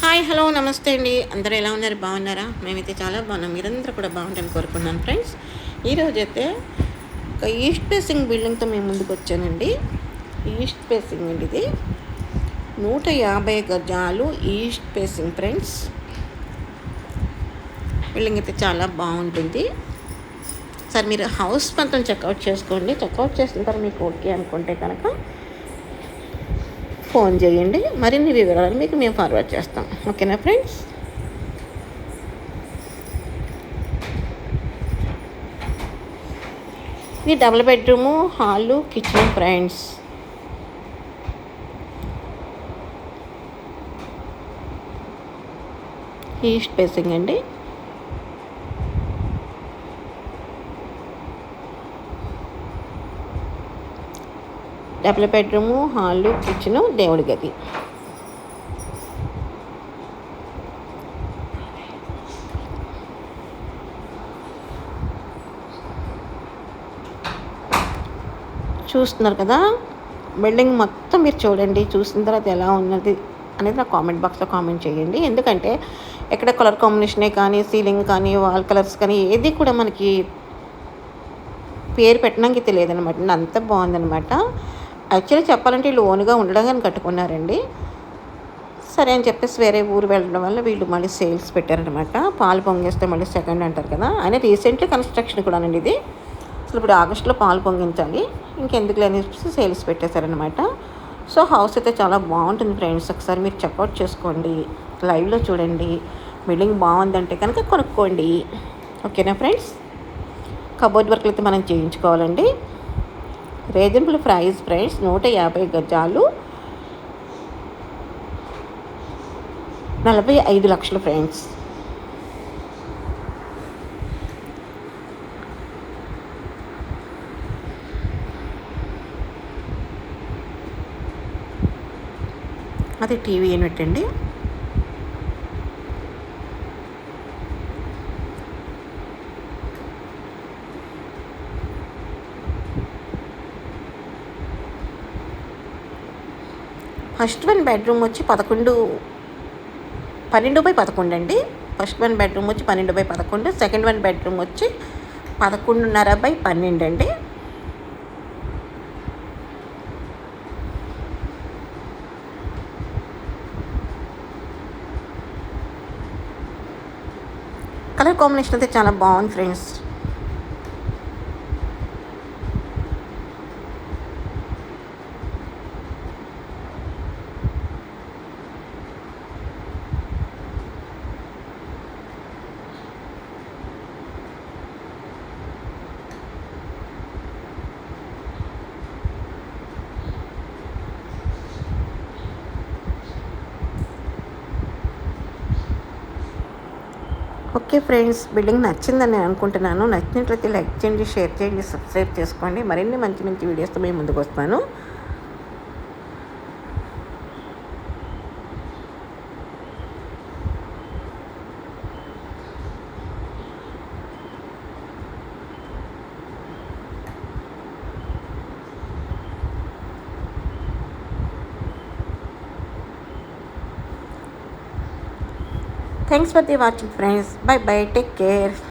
Hi hello నమస్తే అండి. అందరూ ఎలా ఉన్నారు? బాగున్నారా? మేమైతే చాలా బాగున్నాం. మీరందరూ కూడా బాగుంటారని కోరుకున్నాను ఫ్రెండ్స్. ఈరోజు అయితే ఒక ఈస్ట్ ఫేసింగ్ బిల్డింగ్తో మేము ముందుకు వచ్చానండి. ఈస్ట్ ఫేసింగ్ అండి ఇది. నూట యాభై గజాలు ఈస్ట్ ఫేసింగ్ ఫ్రెండ్స్. బిల్డింగ్ అయితే చాలా బాగుంటుంది. సార్ మీరు హౌస్ మొత్తం చెక్అవుట్ చేసుకోండి. చెక్అవుట్ చేసిన తర్వాత మీకు ఓకే అనుకుంటే కనుక ఫోన్ చేయండి. మరిన్ని వివరాలు మీకు మేము ఫార్వర్డ్ చేస్తాం. ఓకేనా ఫ్రెండ్స్ ఇది double bedroom hall kitchen friends east facing అండి. డబుల్ బెడ్రూము హాలు కిచెను దేవుడి గది. చూస్తున్నారు కదా? బిల్డింగ్ మొత్తం మీరు చూడండి చూసిన తర్వాత ఎలా ఉన్నది అనేది నా కామెంట్ బాక్స్లో కామెంట్ చేయండి. ఎందుకంటే ఎక్కడ కలర్ కాంబినేషనే కానీ సీలింగ్ కానీ వాల్ కలర్స్ కానీ ఏది కూడా మనకి పేరు పెట్టడానికి తెలియదనమాట అంత బాగుందనమాట యాక్చువల్లీ చెప్పాలంటే వీళ్ళు ఓన్గా ఉండడం కానీ కట్టుకున్నారండి. సరే అని చెప్పేసి వేరే ఊరు వెళ్ళడం వల్ల వీళ్ళు మళ్ళీ సేల్స్ పెట్టారనమాట పాలు పొంగేస్తే మళ్ళీ సెకండ్ అంటారు కదా. ఆయన రీసెంట్లీ కన్స్ట్రక్షన్ కూడా అండి ఇది. అసలు ఇప్పుడు ఆగస్టులో పాలు పొంగించాలి. ఇంకెందుకు లేని సేల్స్ పెట్టేశారనమాట సో హౌస్ అయితే చాలా బాగుంటుంది ఫ్రెండ్స్. ఒకసారి మీరు చెక్అవుట్ చేసుకోండి. లైవ్లో చూడండి. బిల్డింగ్ బాగుందంటే కనుక కొనుక్కోండి. ఓకేనా ఫ్రెండ్స్? కబోర్డ్ వర్క్లు అయితే మనం చేయించుకోవాలండి. రీజనబుల్ ప్రైస్ ప్రైస్ నూట యాభై గజాలు నలభై ఐదు లక్షలు ఫ్రెండ్స్. అది టీవీ యూనిట్ అండి. ఫస్ట్ వన్ బెడ్రూమ్ వచ్చి పదకొండు పన్నెండు బై పదకొండు అండి. ఫస్ట్ వన్ బెడ్రూమ్ వచ్చి పన్నెండు బై పదకొండు సెకండ్ వన్ బెడ్రూమ్ వచ్చి పదకొండున్నర బై పన్నెండు అండి. కలర్ కాంబినేషన్ అయితే చాలా బాగుంది ఫ్రెండ్స్. ఓకే ఫ్రెండ్స్ బిల్డింగ్ నచ్చిందని నేను అనుకుంటున్నాను. నచ్చినట్లయితే లైక్ చేయండి షేర్ చేయండి సబ్స్క్రైబ్ చేసుకోండి. మరిన్ని మంచి మంచి వీడియోస్తో మేము ముందుకు వస్తాను. Thanks for the watching friends. Bye bye. Take care.